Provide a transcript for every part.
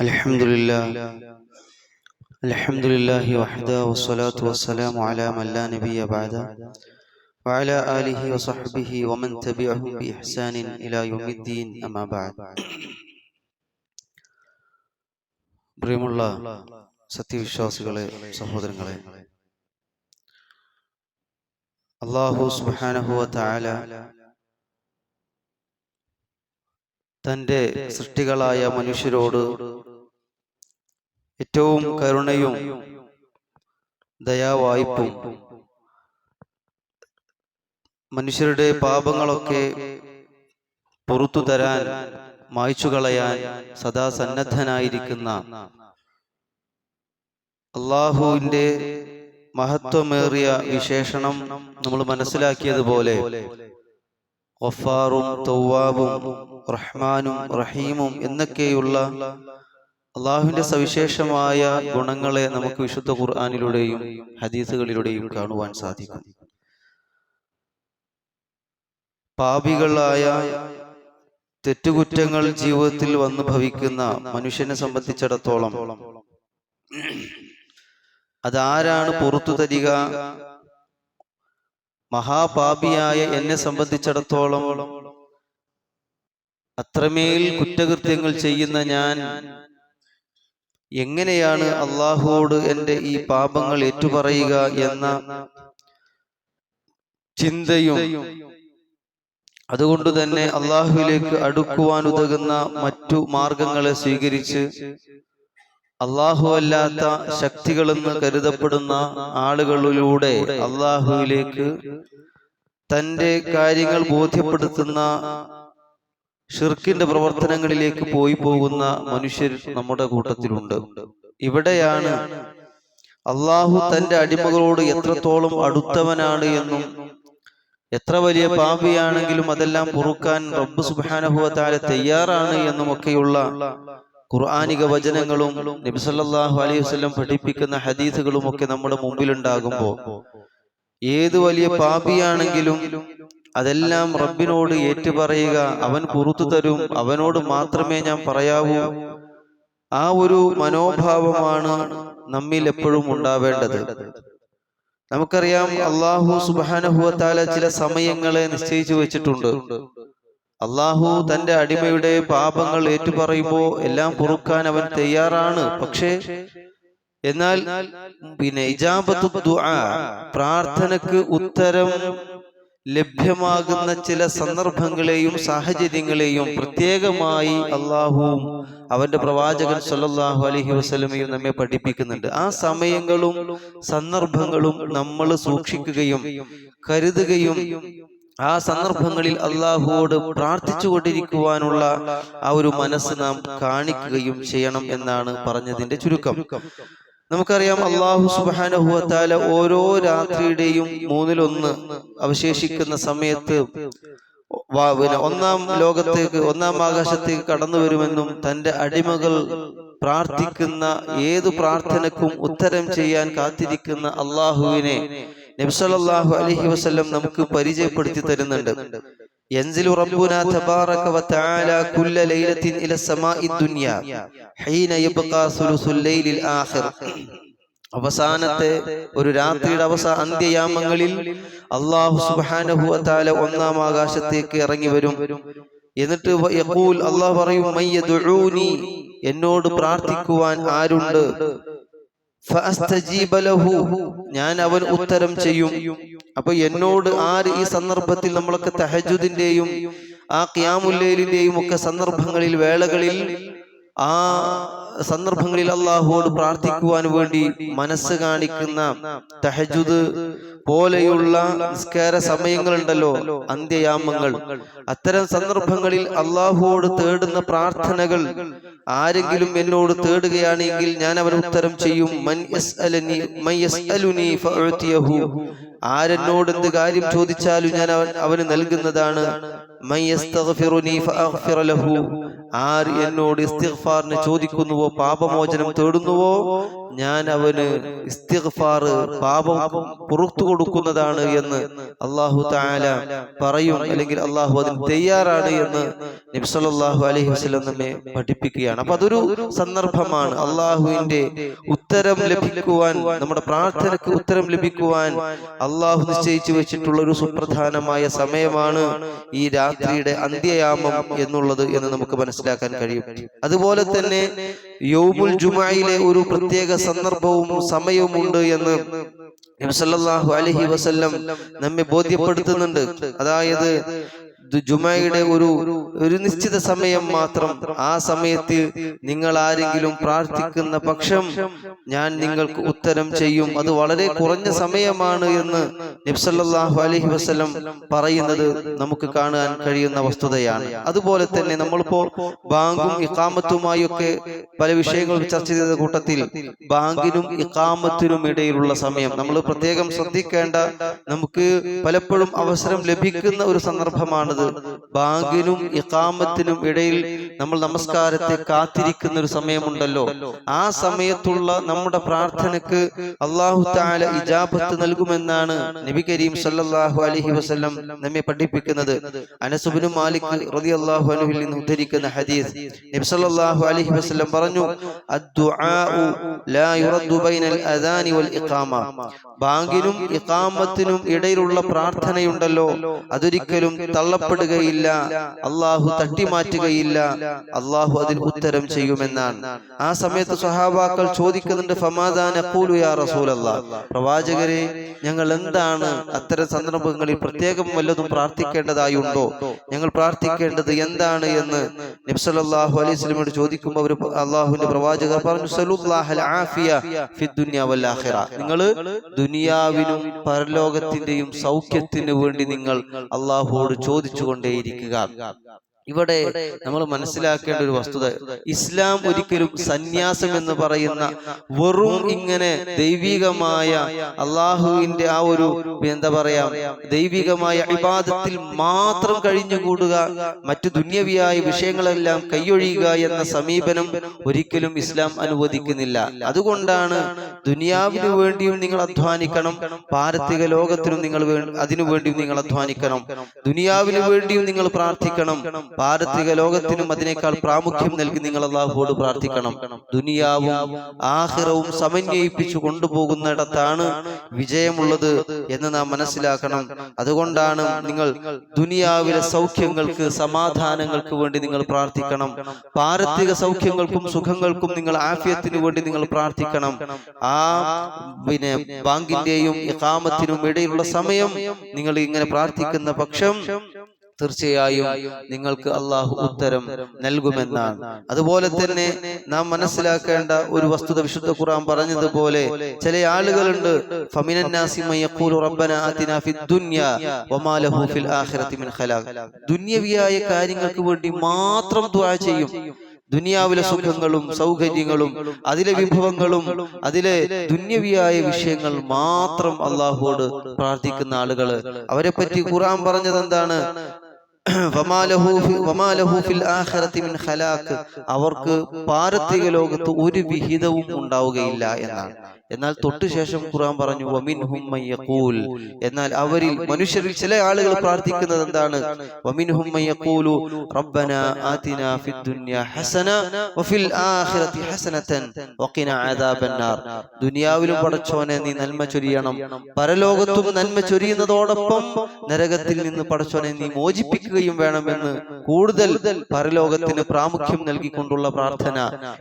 الحمد لله الحمد لله وحده والصلاة والسلام على من لا نبي بعده وعلى آله وصحبه ومن تبعهم بإحسان إلى يوم الدين أما بعد പ്രിയമുള്ള സത്യവിശ്വാസികളെ സഹോദരങ്ങളെ അള്ളാഹു സുബാനഹുവ താല തൻ്റെ സൃഷ്ടികളായ മനുഷ്യരോട് ഏറ്റവും കരുണയും ദയാവായ്പും മനുഷ്യരുടെ പാപങ്ങളൊക്കെ പുറത്തു തരാൻ മായ്ച്ചു കളയാൻ സദാ സന്നദ്ധനായിരിക്കുന്ന അള്ളാഹുവിന്റെ മഹത്വമേറിയ വിശേഷണം നമ്മൾ മനസ്സിലാക്കിയതുപോലെ തൗവാബും റഹ്മാനും റഹീമും എന്നൊക്കെയുള്ള അള്ളാഹുവിന്റെ സവിശേഷമായ ഗുണങ്ങളെ നമുക്ക് വിശുദ്ധ ഖുർആാനിലൂടെയും ഹദീസുകളിലൂടെയും കാണുവാൻ സാധിക്കും. പാപികളായ തെറ്റുകുറ്റങ്ങൾ ജീവിതത്തിൽ വന്നു ഭവിക്കുന്ന മനുഷ്യനെ സംബന്ധിച്ചിടത്തോളം അതാരാണ് പുറത്തു തരിക? മഹാപാപിയായ എന്നെ സംബന്ധിച്ചിടത്തോളം അത്രമേൽ കുറ്റകൃത്യങ്ങൾ ചെയ്യുന്ന ഞാൻ എങ്ങനെയാണ് അള്ളാഹുവോട് എന്റെ ഈ പാപങ്ങൾ ഏറ്റുപറയുക എന്ന ചിന്തയും അതുകൊണ്ട് തന്നെ അള്ളാഹുവിലേക്ക് അടുക്കുവാൻ ഉതകുന്ന മറ്റു മാർഗങ്ങളെ സ്വീകരിച്ച് അള്ളാഹു അല്ലാത്ത ശക്തികളെന്ന് കരുതപ്പെടുന്ന ആളുകളിലൂടെ അള്ളാഹുവിലേക്ക് തന്റെ കാര്യങ്ങൾ ബോധ്യപ്പെടുത്തുന്ന ഷിർക്കിന്റെ പ്രവർത്തനങ്ങളിലേക്ക് പോയി പോകുന്ന മനുഷ്യർ നമ്മുടെ കൂട്ടത്തിലുണ്ട്. ഇവിടെയാണ് അള്ളാഹു തന്റെ അടിമകളോട് എത്രത്തോളം അടുത്തവനാണ് എന്നും എത്ര വലിയ പാപിയാണെങ്കിലും അതെല്ലാം പൊറുക്കാൻ റബ്ബ് സുബാനുഭവത്താൽ തയ്യാറാണ് എന്നുമൊക്കെയുള്ള ഖുർആാനിക വചനങ്ങളും നബിസല്ലാഹു അലൈഹി വസ്ലം പഠിപ്പിക്കുന്ന ഹദീസുകളും ഒക്കെ നമ്മുടെ മുമ്പിലുണ്ടാകുമ്പോൾ ഏത് വലിയ പാപിയാണെങ്കിലും അതെല്ലാം റബ്ബിനോട് ഏറ്റുപറയുക. അവൻ പുറത്തു തരും. അവനോട് മാത്രമേ ഞാൻ പറയാവൂ. ആ ഒരു മനോഭാവമാണ് നമ്മിൽ എപ്പോഴും ഉണ്ടാവേണ്ടത്. നമുക്കറിയാം അള്ളാഹു സുബാനഹുവത്താല ചില സമയങ്ങളെ നിശ്ചയിച്ചു വെച്ചിട്ടുണ്ട്. അള്ളാഹു തന്റെ അടിമയുടെ പാപങ്ങൾ ഏറ്റുപറയുമ്പോൾ എല്ലാം പൊറുക്കാൻ അവൻ തയ്യാറാണ്. പക്ഷേ എന്നാൽ പിന്നെ ഇജാബത്തു പ്രാർത്ഥനക്ക് ഉത്തരം ലഭ്യമാകുന്ന ചില സന്ദർഭങ്ങളെയും സാഹചര്യങ്ങളെയും പ്രത്യേകമായി അള്ളാഹുവും അവന്റെ പ്രവാചകൻ സല്ലാഹു അലഹി വസ്ലമയും നമ്മെ പഠിപ്പിക്കുന്നുണ്ട്. ആ സമയങ്ങളും സന്ദർഭങ്ങളും നമ്മൾ സൂക്ഷിക്കുകയും കരുതുകയും ആ സന്ദർഭങ്ങളിൽ അള്ളാഹുവോട് പ്രാർത്ഥിച്ചു കൊണ്ടിരിക്കുവാനുള്ള ആ ഒരു മനസ്സ് നാം കാണിക്കുകയും ചെയ്യണം എന്നാണ് പറഞ്ഞതിന്റെ ചുരുക്കം. നമുക്കറിയാം അള്ളാഹു സുബാനഹുവത്താല ഓരോ രാത്രിയുടെയും മൂന്നിലൊന്ന് അവശേഷിക്കുന്ന സമയത്ത് ഒന്നാം ലോകത്തേക്ക് ഒന്നാം ആകാശത്തേക്ക് കടന്നു വരുമെന്നും തന്റെ അടിമകൾ പ്രാർത്ഥിക്കുന്ന ഏതു പ്രാർത്ഥനക്കും ഉത്തരം ചെയ്യാൻ കാത്തിരിക്കുന്ന അള്ളാഹുവിനെ നബ്സലാഹു അലഹി വസ്ല്ലം നമുക്ക് പരിചയപ്പെടുത്തി തരുന്നുണ്ട്. ينزل ربنا تبارك وتعالى كل ليلة إلى السماء الدنيا حين يبقى ثلث الليل الآخر അവസാനത്തെ ഒരു രാത്രിയുടെ അവസാന അന്ത്യയാമങ്ങളിൽ അള്ളാഹു സുബാനഹു അത്താല ഒന്നാം ആകാശത്തേക്ക് ഇറങ്ങി വരും എന്നിട്ട് യഖൂൽ അള്ളാഹു പറയും മയ്യദുഊനി എന്നോട് പ്രാർത്ഥിക്കുവാൻ ആരുണ്ട് ഞാൻ അവൻ ഉത്തരം ചെയ്യും അപ്പൊ എന്നോട് ആര് ഈ സന്ദർഭത്തിൽ നമ്മളൊക്കെ തഹജുദിന്റെയും ആ ക്യാമുല്ലേലിന്റെയും ഒക്കെ സന്ദർഭങ്ങളിൽ വേളകളിൽ ആ സന്ദർഭങ്ങളിൽ അള്ളാഹുവോട് പ്രാർത്ഥിക്കുവാൻ വേണ്ടി മനസ്സ് കാണിക്കുന്ന തഹജുദ് പോലെയുള്ള നിസ്കാര സമയങ്ങളുണ്ടല്ലോ അന്ത്യയാമങ്ങൾ. അത്തരം സന്ദർഭങ്ങളിൽ അള്ളാഹുവോട് തേടുന്ന പ്രാർത്ഥനകൾ ആരെങ്കിലും എന്നോട് തേടുകയാണെങ്കിൽ ഞാൻ അവന് ഉത്തരം ചെയ്യും ആരെന്നോട് എന്ത് കാര്യം ചോദിച്ചാലും ഞാൻ അവന് നൽകുന്നതാണ് ആര് എന്നോട് ഇസ്തിഗ്ഫാറിന് ചോദിക്കുന്നുവോ പാപമോചനം തേടുന്നുവോ ഞാൻ അവന് ഇസ്തിഗ്ഫാർ പാപം പുറത്തു കൊടുക്കുന്നതാണ് എന്ന് അള്ളാഹു താല പറയും. അല്ലെങ്കിൽ അള്ളാഹു അതിന് തയ്യാറാണ് എന്ന് നബ്സല്ലാഹു അലൈഹി വസ്ലം നമ്മെ പഠിപ്പിക്കുകയാണ്. അപ്പൊ അതൊരു സന്ദർഭമാണ്. അള്ളാഹുവിന്റെ ഉത്തരം ലഭിക്കുവാൻ നമ്മുടെ പ്രാർത്ഥനക്ക് ഉത്തരം ലഭിക്കുവാൻ അള്ളാഹു നിശ്ചയിച്ചു വെച്ചിട്ടുള്ള ഒരു സുപ്രധാനമായ സമയമാണ് ഈ രാത്രിയുടെ അന്ത്യയാമം എന്നുള്ളത് എന്ന് നമുക്ക് മനസ്സിലാക്കാൻ കഴിയും. അതുപോലെ തന്നെ യൗമുൽ ജുമായിലെ ഒരു പ്രത്യേക സന്ദർഭവും സമയവും ഉണ്ട് എന്ന് നബി സല്ലല്ലാഹു അലൈഹി വസല്ലം നമ്മെ ബോധ്യപ്പെടുത്തുന്നുണ്ട്. അതായത് ജുമയുടെ ഒരു ഒരു നിശ്ചിത സമയം മാത്രം. ആ സമയത്ത് നിങ്ങൾ ആരെങ്കിലും പ്രാർത്ഥിക്കുന്ന പക്ഷം ഞാൻ നിങ്ങൾക്ക് ഉത്തരം ചെയ്യും. അത് വളരെ കുറഞ്ഞ സമയമാണ് എന്ന് നബ്സല്ലാഹു അലഹി വസ്ലം പറയുന്നത് നമുക്ക് കാണാൻ കഴിയുന്ന വസ്തുതയാണ്. അതുപോലെ തന്നെ നമ്മളിപ്പോ ബാങ്കും ഇക്കാമത്തുമായി ഒക്കെ പല വിഷയങ്ങളും ചർച്ച ചെയ്ത കൂട്ടത്തിൽ ബാങ്കിനും ഇക്കാമത്തിനും ഇടയിലുള്ള സമയം. നമ്മൾ പ്രത്യേകം ശ്രദ്ധിക്കേണ്ട നമുക്ക് പലപ്പോഴും അവസരം ലഭിക്കുന്ന ഒരു സന്ദർഭമാണിത്. ബാങ്കിനും ഇക്കാമത്തിനും ഇടയിൽ നമ്മൾ നമസ്കാരത്തെ കാത്തിരിക്കുന്ന ഒരു സമയമുണ്ടല്ലോ. ആ സമയത്തുള്ള നമ്മുടെ പ്രാർത്ഥനക്ക് അള്ളാഹു താല ഇജാബത്ത് നൽകുമെന്നാണ് നബി കരീം സല്ലാഹു അലഹി വസ്ലം നമ്മെ പഠിപ്പിക്കുന്നത്. അനസുബിനു മാലിക് റതി അള്ളാഹു അൻഹുവിൽ നിന്ന് ഉദ്ധരിക്കുന്ന ഹദീസ് നബി സല്ലാഹു അലഹി വസ്ലം പറഞ്ഞു ബാങ്കിനും ഇക്കാമത്തിനും ഇടയിലുള്ള പ്രാർത്ഥനയുണ്ടല്ലോ. അതൊരിക്കലും തള്ളപ്പെടുകയില്ല അള്ളാഹു തട്ടിമാറ്റുകയില്ല അള്ളാഹു അതിന് ഉത്തരം ചെയ്യുമെന്നാണ്. ആ സമയത്ത് സഹാബാക്കൾ ചോദിക്കുന്നുണ്ട് റസൂലല്ലാ? പ്രവാചകരെ ഞങ്ങൾ എന്താണ് അത്തരം സന്ദർഭങ്ങളിൽ പ്രത്യേകം വല്ലതും പ്രാർത്ഥിക്കേണ്ടതായി ഉണ്ടോ ഞങ്ങൾ പ്രാർത്ഥിക്കേണ്ടത് എന്താണ് എന്ന്? നബ്സലാഹു അലൈഹി സ്വലമോട് ചോദിക്കുമ്പോൾ അവർ അള്ളാഹുവിന്റെ പ്രവാചകർ പറഞ്ഞു നിങ്ങൾ ദുനിയാവിനും പരലോകത്തിന്റെയും സൗഖ്യത്തിനു വേണ്ടി നിങ്ങൾ അള്ളാഹുവോട് ചോദിച്ചുകൊണ്ടേയിരിക്കുക ഇവിടെ നമ്മൾ മനസ്സിലാക്കേണ്ട ഒരു വസ്തുത ഇസ്ലാം ഒരിക്കലും സന്യാസം എന്ന് പറയുന്ന വെറും ഇങ്ങനെ ദൈവികമായ അള്ളാഹുവിന്റെ ആ ഒരു എന്താ പറയാ ദൈവികമായ ഇബാദത്തിൽ മാത്രം കഴിഞ്ഞുകൂടുക മറ്റു ദുന്യവിയായ വിഷയങ്ങളെല്ലാം കൈയൊഴിയുക എന്ന സമീപനം ഒരിക്കലും ഇസ്ലാം അനുവദിക്കുന്നില്ല. അതുകൊണ്ടാണ് ദുനിയാവിനു വേണ്ടിയും നിങ്ങൾ അധ്വാനിക്കണം പാരത്തിക ലോകത്തിനും നിങ്ങൾ അതിനു വേണ്ടിയും നിങ്ങൾ അധ്വാനിക്കണം. ദുനിയാവിനു വേണ്ടിയും നിങ്ങൾ പ്രാർത്ഥിക്കണം. പാരത്തിക ലോകത്തിനും അതിനേക്കാൾ പ്രാമുഖ്യം നൽകി നിങ്ങൾ അള്ളാഹുവോട് പ്രാർത്ഥിക്കണം. ദുനിയാവും ആഹിറവും സമന്വയിപ്പിച്ചു കൊണ്ടുപോകുന്നിടത്താണ് വിജയമുള്ളത് എന്ന് നാം മനസ്സിലാക്കണം. അതുകൊണ്ടാണ് നിങ്ങൾ ദുനിയാവിലെ സൗഖ്യങ്ങൾക്ക് സമാധാനങ്ങൾക്ക് വേണ്ടി നിങ്ങൾ പ്രാർത്ഥിക്കണം. പാരത്രിക സൗഖ്യങ്ങൾക്കും സുഖങ്ങൾക്കും നിങ്ങൾ ആഫ്യത്തിന് വേണ്ടി നിങ്ങൾ പ്രാർത്ഥിക്കണം. ആ പിന്നെ ബാങ്കിന്റെയും ഇഖാമത്തിനും ഇടയിലുള്ള സമയം നിങ്ങൾ ഇങ്ങനെ പ്രാർത്ഥിക്കുന്ന പക്ഷം തീർച്ചയായും നിങ്ങൾക്ക് അള്ളാഹു ഉത്തരം നൽകുമെന്നാണ്. അതുപോലെ തന്നെ നാം മനസ്സിലാക്കേണ്ട ഒരു വസ്തുത വിശുദ്ധ ഖുർആൻ പറഞ്ഞതുപോലെ ചില ആളുകളുണ്ട്. ദുന്യവിയായ കാര്യങ്ങൾക്ക് വേണ്ടി മാത്രം ദുആ ചെയ്യും. ദുനിയാവിലെ സുഖങ്ങളും സൗകര്യങ്ങളും അതിലെ വിഭവങ്ങളും അതിലെ ദുന്യവിയായ വിഷയങ്ങൾ മാത്രം അള്ളാഹുവോട് പ്രാർത്ഥിക്കുന്ന ആളുകൾ. അവരെ പറ്റി ഖുറാൻ പറഞ്ഞത് എന്താണ് അവർക്ക് പാരത്രിക ലോകത്ത് ഒരു വിഹിതവും ഉണ്ടാവുകയില്ല എന്നാണ്. എന്നാൽ തൊട്ടു ശേഷം ഖുർആൻ പറഞ്ഞു വമിൻ മൻ യഖൂൽ. എന്നാൽ അവരിൽ മനുഷ്യരിൽ ചില ആളുകൾ പ്രാർത്ഥിക്കുന്നത് എന്താണ്? വമിൻ മൻ യഖൂലു റബ്ബന ആതിനാ ഫിദ് ദുനിയ ഹസന വഫിൽ ആഖിറതി ഹസനതൻ വഖിന അദാബന്നാർ. ദുനിയാവിലും പടച്ചോനെ നീ നന്മ ചൊരിയണം. പരലോകത്തും നന്മ ചൊരിയുന്നതോടൊപ്പം നരകത്തിൽ നിന്ന് പടച്ചോനെ നീ മോചിപ്പിക്കുകയും വേണമെന്ന് കൂടുതൽ പരലോകത്തിന് പ്രാമുഖ്യം നൽകിക്കൊണ്ടുള്ള പ്രാർത്ഥന.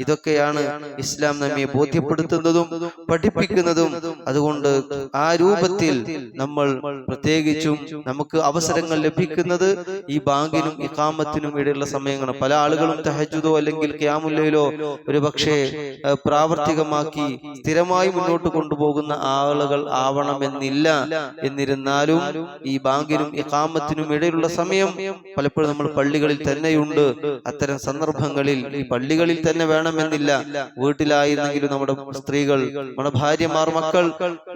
ഇതൊക്കെയാണ് ഇസ്ലാം നമ്മെ ബോധ്യപ്പെടുത്തുന്നതും പഠിപ്പിക്കുന്നതും അതുകൊണ്ട് ആ രൂപത്തിൽ നമ്മൾ പ്രത്യേകിച്ചും നമുക്ക് അവസരങ്ങൾ ലഭിക്കുന്നത് ഈ ബാങ്കിനും ഇക്കാമത്തിനും ഇടയിലുള്ള സമയങ്ങളാണ്. പല ആളുകളും തഹജുദോ അല്ലെങ്കിൽ ക്യാമുല്ലയിലോ ഒരു പക്ഷേ പ്രാവർത്തികമാക്കി സ്ഥിരമായി മുന്നോട്ട് കൊണ്ടുപോകുന്ന ആളുകൾ ആവണമെന്നില്ല എന്നിരുന്നാലും ഈ ബാങ്കിനും ഇക്കാമത്തിനും ഇടയിലുള്ള സമയം പലപ്പോഴും നമ്മൾ പള്ളികളിൽ തന്നെയുണ്ട്. അത്തരം സന്ദർഭങ്ങളിൽ ഈ പള്ളികളിൽ തന്നെ വേണമെന്നില്ല. വീട്ടിലായിരുന്നെങ്കിലും നമ്മുടെ സ്ത്രീകൾ നമ്മുടെ ഭാര്യമാർ മക്കൾ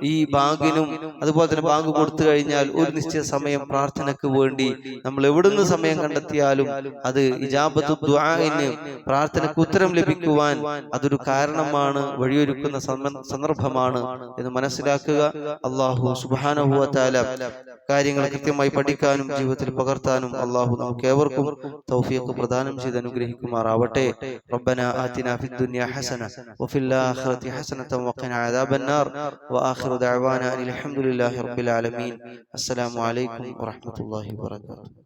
ഈ ബാങ്കിനും അതുപോലെ തന്നെ ബാങ്ക് കൊടുത്തു കഴിഞ്ഞാൽ ഒരു നിശ്ചിത സമയം പ്രാർത്ഥനക്ക് വേണ്ടി നമ്മൾ എവിടുന്ന് സമയം കണ്ടെത്തിയാലും അത് ഇജാബത്തു ദ്വാന് പ്രാർത്ഥനയ്ക്ക് ഉത്തരം ലഭിക്കുവാൻ അതൊരു കാരണമാണ് വഴിയൊരുക്കുന്ന സന്ദർഭമാണ് എന്ന് മനസ്സിലാക്കുക. അള്ളാഹു സുബാനഹുവത്താല കാര്യങ്ങൾ കൃത്യമായി പഠിക്കാനും ജീവിതത്തിൽ പകർത്താനും അള്ളാഹു നമുക്ക് ഏവർക്കും തൗഫീഖ് പ്രദാനം ചെയ്ത് അനുഗ്രഹിക്കുമാറാവട്ടെ. റബ്ബന ആതിന ഫിദ് ദുനിയ വഫിൽ ആഖിറതി ഹസനത വഖന അദാബൻ വആഖിറു ദഅവാന അനിൽ റബ്ബിൽ ആലമീൻ. അസ്സലാമു അലൈക്കും വറഹ്മത്തുള്ളാഹി വബറകാതുഹു.